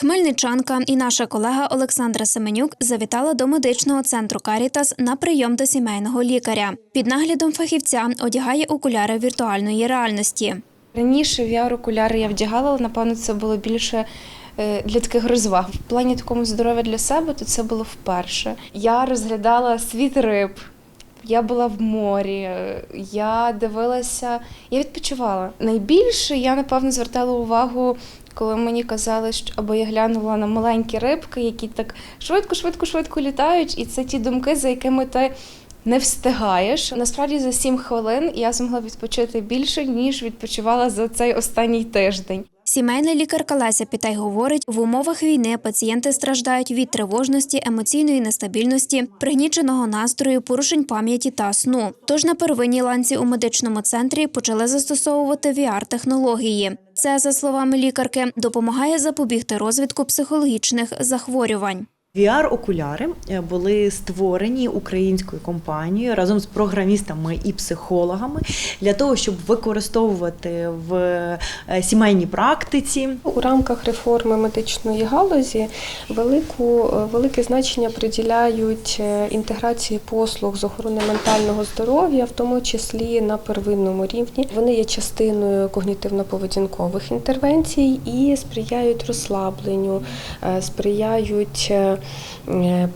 Хмельничанка і наша колега Олександра Семенюк завітала до медичного центру Карітас на прийом до сімейного лікаря. Під наглядом фахівця одягає окуляри віртуальної реальності. Раніше VR-окуляри я вдягала, але напевно це було більше е, для таких розваг. В плані такому здоров'я для себе, то це було вперше. Я розглядала світ риб, я була в морі, я дивилася, я відпочивала. Найбільше я, напевно, звертала увагу, коли мені казали, що або я глянула на маленькі рибки, які так швидко, швидко, швидко літають, і це ті думки, за якими ти. Не встигаєш. Насправді за 7 хвилин я змогла відпочити більше, ніж відпочивала за цей останній тиждень. Сімейна лікарка Леся Пітай говорить, в умовах війни пацієнти страждають від тривожності, емоційної нестабільності, пригніченого настрою, порушень пам'яті та сну. Тож на первинній ланці у медичному центрі почали застосовувати VR-технології. Це, за словами лікарки, допомагає запобігти розвитку психологічних захворювань. VR-окуляри е, були створені українською компанією разом з програмістами і психологами для того, щоб використовувати в е, сімейній практиці. У рамках реформи медичної галузі велику, велике значення приділяють е, інтеграції послуг з охорони ментального здоров'я, в тому числі на первинному рівні. Вони є частиною когнітивно-поведінкових інтервенцій і сприяють розслабленню, е, сприяють е, е,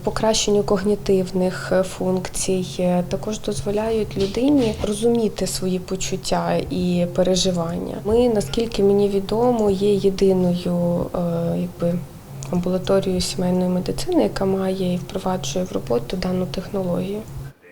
покращенню когнітивних е, функцій, е, також дозволяють людині розуміти свої почуття і переживання. Ми, наскільки мені відомо, є єдиною е, якби. Амбулаторією сімейної медицини, яка має і впроваджує в роботу дану технологію.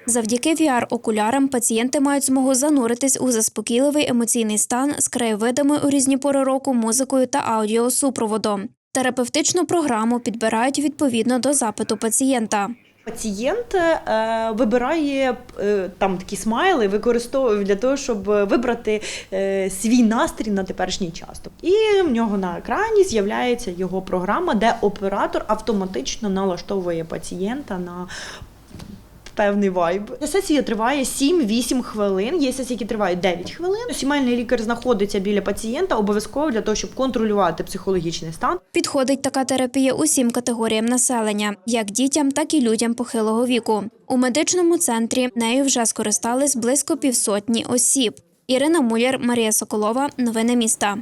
Завдяки VR-окулярам пацієнти мають змогу зануритись у заспокійливий емоційний стан з краєвидами у різні пори року, музикою та аудіосупроводом. Терапевтичну програму підбирають відповідно до запиту пацієнта. Пацієнт е, вибирає е, там такі смайли, використовує для того, щоб вибрати е, свій настрій на теперішній час. І в нього на екрані з'являється його програма, де оператор автоматично налаштовує пацієнта на певний вайб. Сесія триває 7-8 хвилин. Є сесії, які тривають 9 хвилин. Сімейний лікар знаходиться біля пацієнта обов'язково для того, щоб контролювати психологічний стан. Підходить така терапія усім категоріям населення, як дітям, так і людям похилого віку. У медичному центрі нею вже скористались близько півсотні осіб. Ірина Муляр, Марія Соколова. Новини міста.